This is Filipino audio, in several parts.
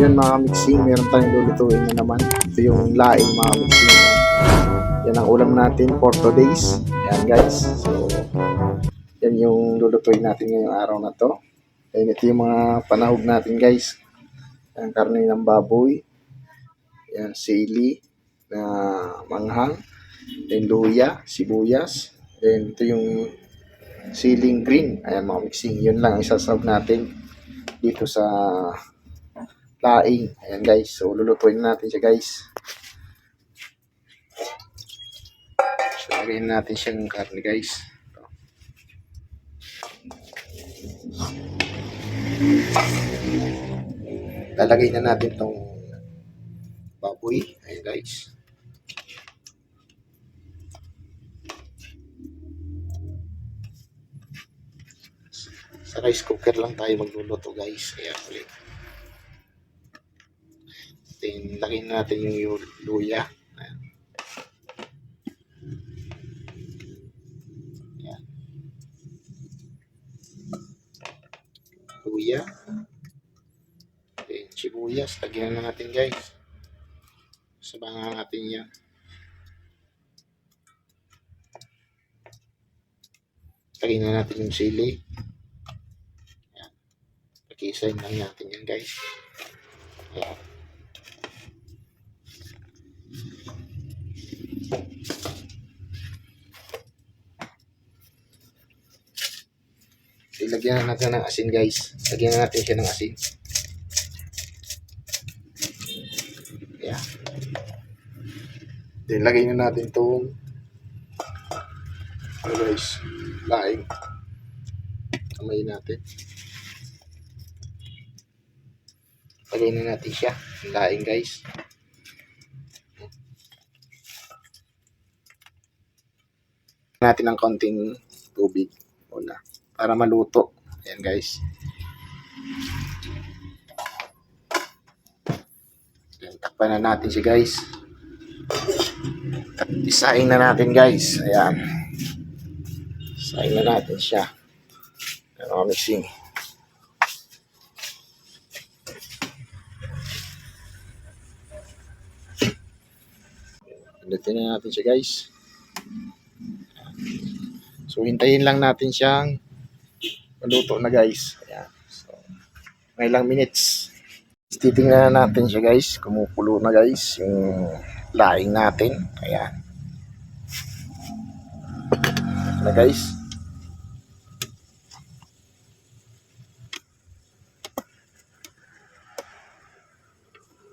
Yan mga mixing, meron tayong lulutuin na naman. Ito yung laing mga mixing. Yan ang ulam natin for today's. Yan guys. So, yan yung lulutuin natin ngayong araw na to. Yan ito yung mga panahog natin guys. Yan karne ng baboy. Yan sili na manghang. Then luya, sibuyas. Then ito yung siling green. Ayan mga mixing. Yun lang ang isasaw natin dito sa laing. Ayan guys. So lulutuin natin siya guys. So lagyan natin siyang karne guys. Ito. Lalagay na natin tong baboy. Ayan guys. Sa rice cooker lang tayo magluluto guys. Ayan ulit. Then, lagyan natin yung yu- luya. Ayan. Ayan. Luya. Then, sibuyas. Lagyan na natin guys. Sabangan natin yan. Lagyan na natin yung sili. Ayan. Pag-isahin lang natin yan guys. Ayan. Ilagyan na natin ng asin guys. Lagyan na natin siya ng asin. Ayan. Then lagay na natin itong ano guys, laing. Kamay natin. Lagay na natin siya. Laing guys. Natin ng konting tubig muna para maluto. Ayan guys. Ayan, takpan na natin siya guys. At isahin na natin guys. Ayan. Isahin na natin siya. Ayan, mixing. Pindutin na natin siya guys. So, hintayin lang natin siyang maluto na guys. Ayan. So, may ilang minutes. Titingnan na natin siya guys. Kumukulo na guys yung laing natin. Ayan. Na guys.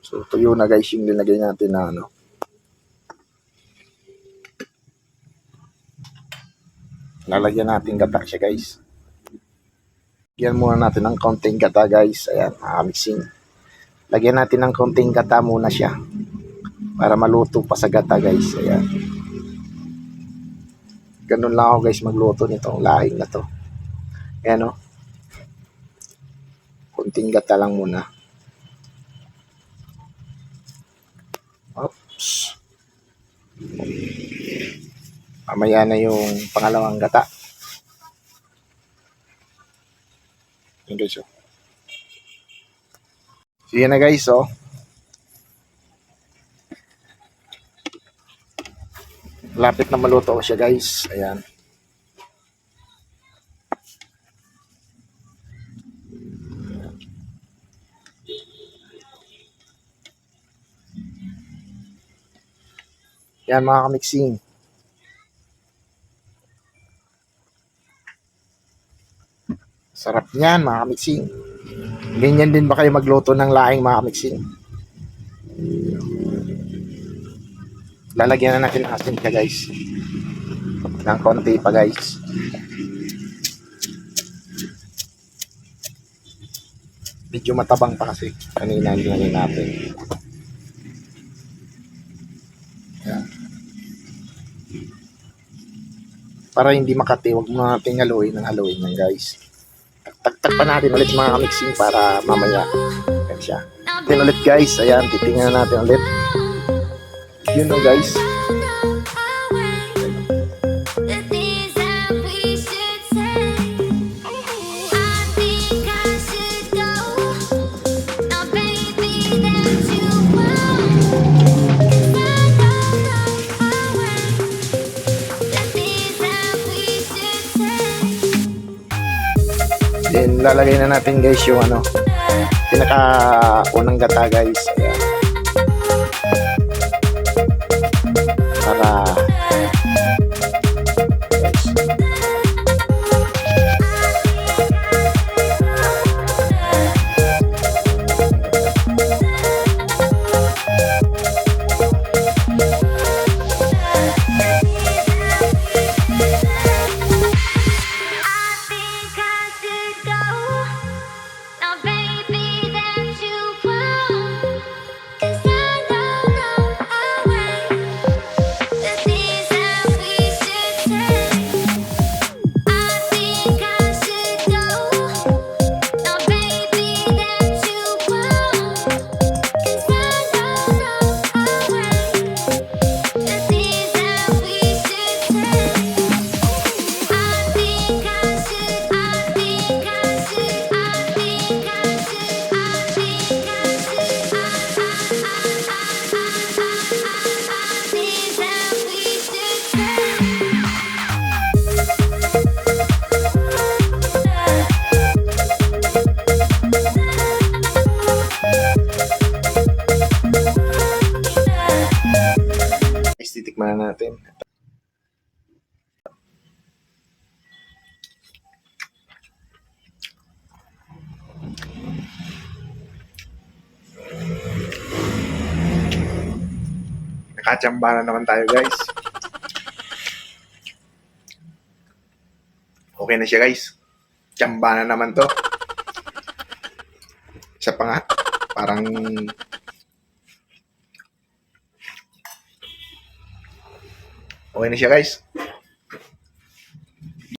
So, tuyo na guys yung nilagay natin na ano. Lalagyan natin gata siya guys. Lagyan muna natin ng konting gata guys. Ayan, ah, mixing. Lagyan natin ng konting gata muna siya. Para maluto pa sa gata guys. Ayan. Ganun lang ako guys magluto nitong laing na to. Ayan o. Konting gata lang muna. Mamaya na yung pangalawang gata. Yun guys, oh. So, yan na guys, oh. Lapit na maluto siya guys. Ayan. Yan mga kamixing. Sarap niyan mga kamixing. Ganyan din ba kayo magluto ng laing mga kamixing? Lalagyan na natin ng asin ka guys. Ng konti pa guys. Medyo matabang pa kasi. Kanina hindi natin. Yan. Para hindi makati, huwag mo natin haluin ng haluin yan guys. Pa natin ulit mga mixing para mamaya. Yan siya. Then ulit guys, ayan, titingnan natin ulit. Yun o guys. Then, lalagay na natin guys yung ano, pinaka unang gata guys. Ayan. Para tikman natin. Nakachamba na naman tayo guys. Okay na siya guys. Chamba na naman to. Isa pang. Parang Okay na siya guys.